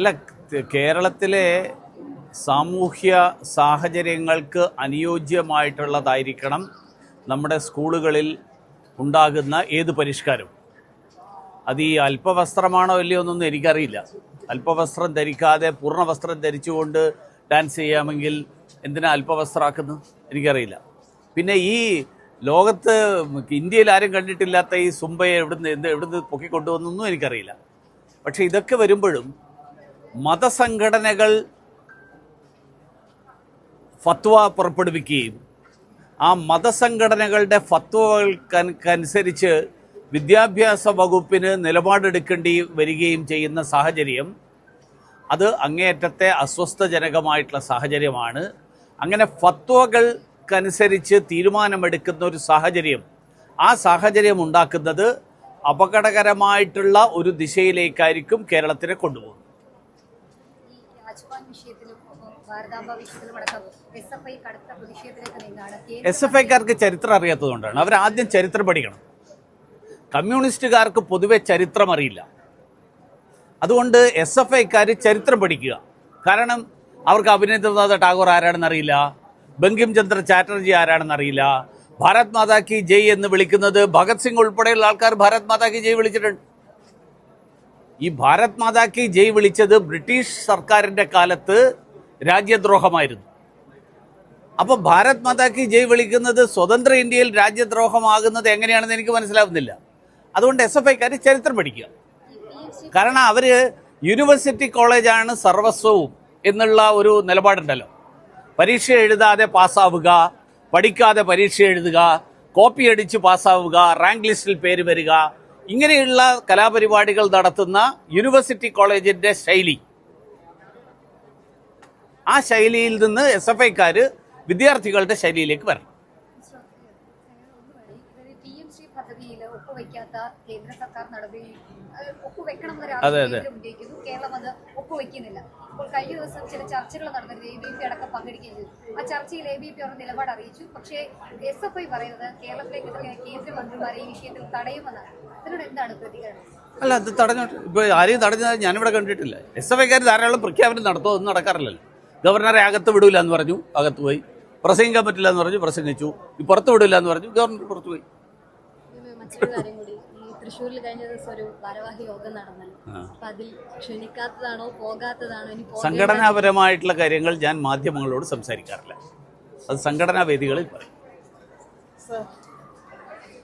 അല്ല കേരളത്തിലെ സാമൂഹ്യ സാഹചര്യങ്ങൾക്ക് അനുയോജ്യമായിട്ടുള്ളതായിരിക്കണം നമ്മുടെ സ്കൂളുകളിൽ ഉണ്ടാകുന്ന ഏത് പരിഷ്കാരവും. അത് ഈ അല്പവസ്ത്രമാണോ ഇല്ലയോ എന്നൊന്നും എനിക്കറിയില്ല. അല്പവസ്ത്രം ധരിക്കാതെ പൂർണ വസ്ത്രം ധരിച്ചുകൊണ്ട് ഡാൻസ് ചെയ്യാമെങ്കിൽ എന്തിനാ അല്പവസ്ത്രമാക്കുന്നത് എനിക്കറിയില്ല. പിന്നെ ഈ ലോകത്ത് ഇന്ത്യയിൽ ആരും കണ്ടിട്ടില്ലാത്ത ഈ സുംബയെ എവിടുന്ന് എന്ത് എവിടുന്ന് പൊക്കിക്കൊണ്ടുവന്നൊന്നും എനിക്കറിയില്ല. പക്ഷേ ഇതൊക്കെ വരുമ്പോഴും മതസംഘടനകൾ ഫത്വ പുറപ്പെടുവിക്കുകയും ആ മതസംഘടനകളുടെ ഫത്വകൾക്കനുസരിച്ച് വിദ്യാഭ്യാസ വകുപ്പിന് നിലപാടെടുക്കേണ്ടി വരികയും ചെയ്യുന്ന സാഹചര്യം അത് അങ്ങേയറ്റത്തെ അസ്വസ്ഥജനകമായിട്ടുള്ള സാഹചര്യമാണ്. അങ്ങനെ ഫത്വകൾക്കനുസരിച്ച് തീരുമാനമെടുക്കുന്ന ഒരു സാഹചര്യം ആ സാഹചര്യം ഉണ്ടാക്കുന്നത് അപകടകരമായിട്ടുള്ള ഒരു ദിശയിലേക്കായിരിക്കും കേരളത്തിനെ കൊണ്ടുപോകുന്നത്. എസ് എഫ് ഐ കടുത്ത പ്രതിഷേധത്തിലേക്ക് നീങ്ങാണ് എസ് ഐക്കാർക്ക് ചരിത്രം അറിയാത്തതുകൊണ്ടാണ്. അവർ ആദ്യം ചരിത്രം പഠിക്കണം. കമ്മ്യൂണിസ്റ്റുകാർക്ക് പൊതുവെ ചരിത്രം അറിയില്ല. അതുകൊണ്ട് എസ് എഫ് ഐക്കാർ ചരിത്രം പഠിക്കുക. കാരണം അവർക്ക് അഭിനേന്ദ്രനാഥ ടാഗോർ ആരാണെന്ന് അറിയില്ല. ബങ്കിം ചന്ദ്ര ചാറ്റർജി ആരാണെന്ന് അറിയില്ല. ഭാരത് മാതാ കി ജയ് എന്ന് വിളിക്കുന്നത് ഭഗത് സിംഗ് ഉൾപ്പെടെയുള്ള ആൾക്കാർ ഭാരത് മാതാ കി ജയ് വിളിച്ചിട്ടുണ്ട്. ഈ ഭാരത് മാതാ കി ജയ് വിളിച്ചത് ബ്രിട്ടീഷ് സർക്കാരിന്റെ കാലത്ത് രാജ്യദ്രോഹമായിരുന്നു. അപ്പോൾ ഭാരത് മാതാ കി ജയ് വിളിക്കുന്നത് സ്വതന്ത്ര ഇന്ത്യയിൽ രാജ്യദ്രോഹമാകുന്നത് എങ്ങനെയാണെന്ന് എനിക്ക് മനസ്സിലാവുന്നില്ല. അതുകൊണ്ട് എസ് എഫ് ഐക്കാർ ചരിത്രം പഠിക്കുക. കാരണം അവർ യൂണിവേഴ്സിറ്റി കോളേജാണ് സർവസ്വവും എന്നുള്ള ഒരു നിലപാടുണ്ടല്ലോ. പരീക്ഷ എഴുതാതെ പാസ്സാവുക പഠിക്കാതെ പരീക്ഷ എഴുതുക കോപ്പി അടിച്ച് പാസ്സാവുക റാങ്ക് ലിസ്റ്റിൽ പേര് വരിക ഇങ്ങനെയുള്ള കലാപരിപാടികൾ നടത്തുന്ന യൂണിവേഴ്സിറ്റി കോളേജിന്റെ ശൈലി. ആ ശൈലിയിൽ നിന്ന് എസ് എഫ് ഐക്കാർ വിദ്യാർത്ഥികളുടെ ശൈലിയിലേക്ക് വരണം പി എം ശ്രീ പദ്ധതിയിൽ ഒപ്പുവെക്കാത്ത കേന്ദ്ര സർക്കാർ നടപടി ഒപ്പുവെക്കണമെന്ന അതെ, അതെ. കേന്ദ്രം ഉന്നയിക്കുന്നു. കേരളം അത് ഒപ്പുവെക്കുന്നില്ല അപ്പോൾ കഴിഞ്ഞ ദിവസം ചില ചർച്ചകൾ നടന്നിരുന്നു. എ ബി പി അടക്കം പങ്കെടുക്കുകയും ചെയ്തു. ആ ചർച്ചയിൽ എ ബി പി അവരുടെ നിലപാട് അറിയിച്ചു. പക്ഷേ എസ് എഫ് ഐ പറയുന്നത് കേരളത്തിലേക്ക് കേന്ദ്രമന്ത്രിമാരെ ഈ വിഷയത്തിൽ തടയുമെന്നാണ്. ഇതിനോട് എന്താണ് പ്രതികരണം? അല്ല അത് തടഞ്ഞു ഇപ്പോൾ ആരെയും തടഞ്ഞത് ഞാനിവിടെ കണ്ടിട്ടില്ല. എസ് എഫ് ഐക്കാർ ധാരാളം പ്രഖ്യാപനം നടത്തുമോ ഒന്നും നടക്കാറില്ലല്ലോ. ഗവർണറെ അകത്ത് വിടൂല എന്ന് പറഞ്ഞു. അകത്ത് പോയി. പ്രസംഗിക്കാൻ പറ്റില്ല എന്ന് പറഞ്ഞു. പ്രസംഗിച്ചു. ഈ പുറത്ത് വിടില്ല എന്ന് പറഞ്ഞു. ഗവർണർ പുറത്ത് പോയി. ഇത് മറ്റൊരു കാര്യം കൂടി. ഈ തൃശ്ശൂരിൽ കഴിഞ്ഞ ദിവസം ഒരു ഭാരവാഹി യോഗം നടന്നല്ലോ. അപ്പൊ അതിൽ ക്ഷണിക്കാത്തതാണോ പോകാത്തതാണോ ഇനി സംഘടനാപരമായിട്ടുള്ള കാര്യങ്ങൾ ഞാൻ മാധ്യമങ്ങളോട് സംസാരിക്കാറില്ല. അത് സംഘടനാ വേദികളിൽ പറയും. സർ